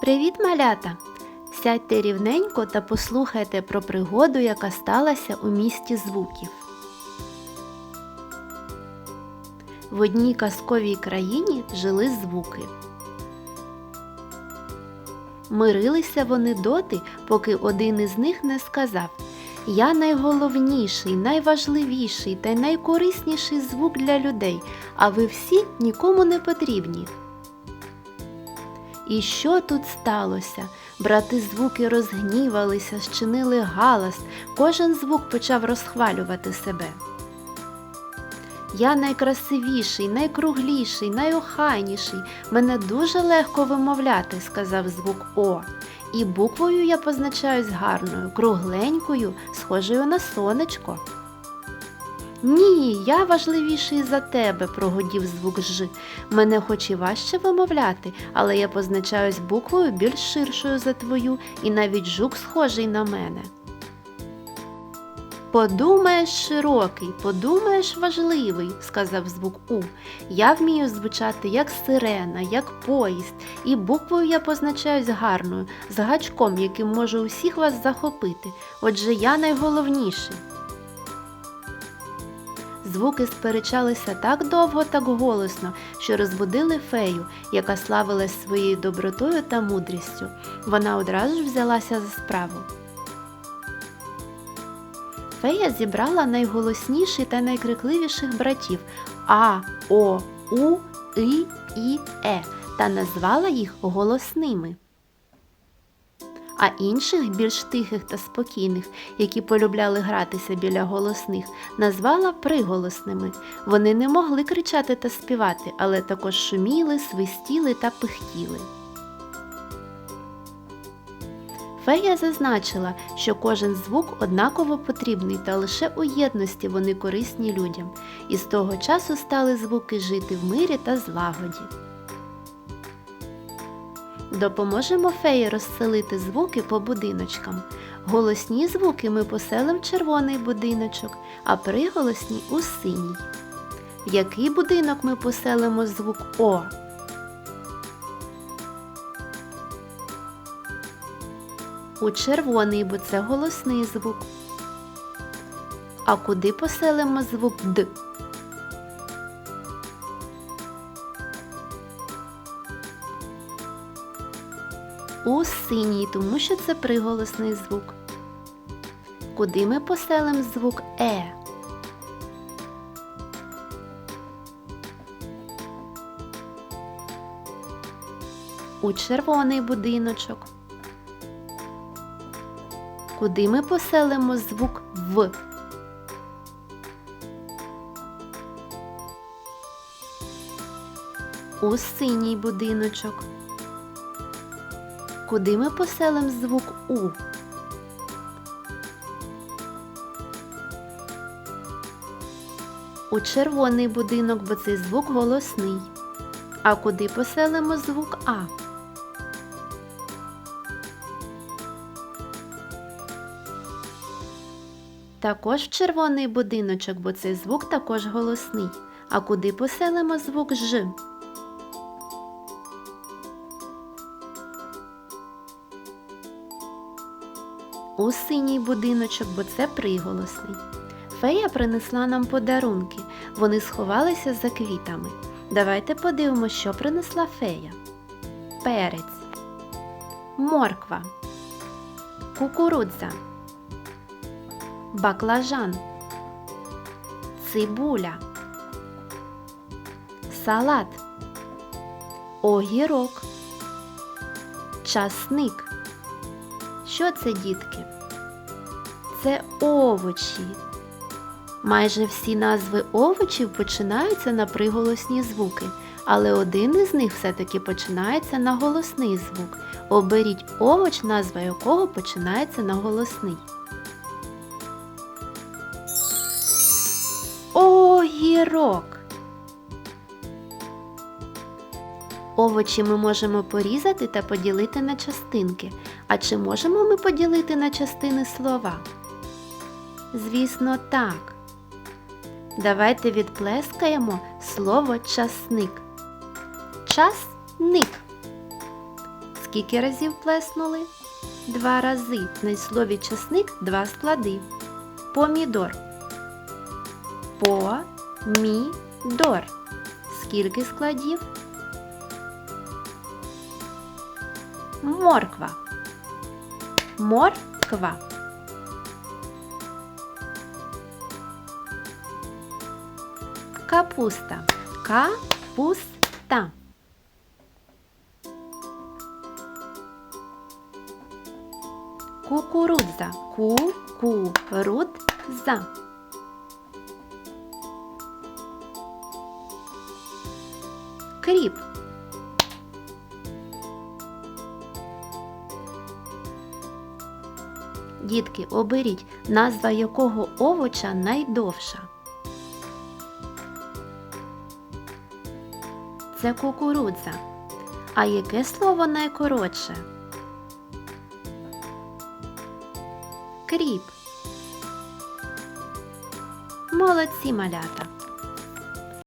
Привіт, малята! Сядьте рівненько та послухайте про пригоду, яка сталася у місті звуків. В одній казковій країні жили звуки. Мирилися вони доти, поки один із них не сказав Я найголовніший, найважливіший та найкорисніший звук для людей, а ви всі нікому не потрібні. І що тут сталося? Брати звуки розгнівалися, щинили галас, кожен звук почав розхвалювати себе. Я найкрасивіший, найкругліший, найохайніший. Мене дуже легко вимовляти, сказав звук О. І буквою я позначаюсь гарною, кругленькою, схожою на сонечко. Ні, я важливіший за тебе, прогудів звук Ж. Мене хоч і важче вимовляти, але я позначаюсь буквою більш ширшою за твою, і навіть жук схожий на мене. Подумаєш широкий, подумаєш важливий, сказав звук У. Я вмію звучати як сирена, як поїзд, і буквою я позначаюсь гарною, з гачком, яким можу усіх вас захопити. Отже, я найголовніший. Звуки сперечалися так довго, так голосно, що розбудили фею, яка славилась своєю добротою та мудрістю. Вона одразу ж взялася за справу. Фея зібрала найголосніших та найкрикливіших братів А, О, У, И, І, Е та назвала їх голосними. А інших, більш тихих та спокійних, які полюбляли гратися біля голосних, назвала приголосними. Вони не могли кричати та співати, але також шуміли, свистіли та пихтіли. Фея зазначила, що кожен звук однаково потрібний та лише у єдності вони корисні людям, і з того часу стали звуки жити в мирі та злагоді. Допоможемо феї розселити звуки по будиночкам. Голосні звуки ми поселимо в червоний будиночок, а приголосні у синій. В який будинок ми поселимо звук О? У червоний, бо це голосний звук. А куди поселимо звук Д? У синій, тому що це приголосний звук. Куди ми поселимо звук Е? У червоний будиночок. Куди ми поселимо звук В? У синій будиночок. Куди ми поселимо звук У? У червоний будинок, бо цей звук голосний. А куди поселимо звук А? Також в червоний будиночок, бо цей звук також голосний. А куди поселимо звук Ж? У синій будиночок, бо це приголосний. Фея принесла нам подарунки. Вони сховалися за квітами. Давайте подивимося, що принесла фея. Перець, морква, кукурудза, баклажан, цибуля, салат, огірок, часник. Що це, дітки? Це овочі. Майже всі назви овочів починаються на приголосні звуки, але один із них все-таки починається на голосний звук. Оберіть овоч, назва якого починається на голосний. Огірок. Овочі ми можемо порізати та поділити на частинки. А чи можемо ми поділити на частини слова? Звісно, так. Давайте відплескаємо слово часник. Часник. Скільки разів плеснули? Два рази. На слові часник два склади. Помідор. По-мі-дор. Скільки складів? Морква. Морква. Капуста. Капуста. Кукурудза. Кукурудза. Кріп. Дітки, оберіть, назва якого овоча найдовша. Це кукурудза. А яке слово найкоротше? Кріп. Молодці малята.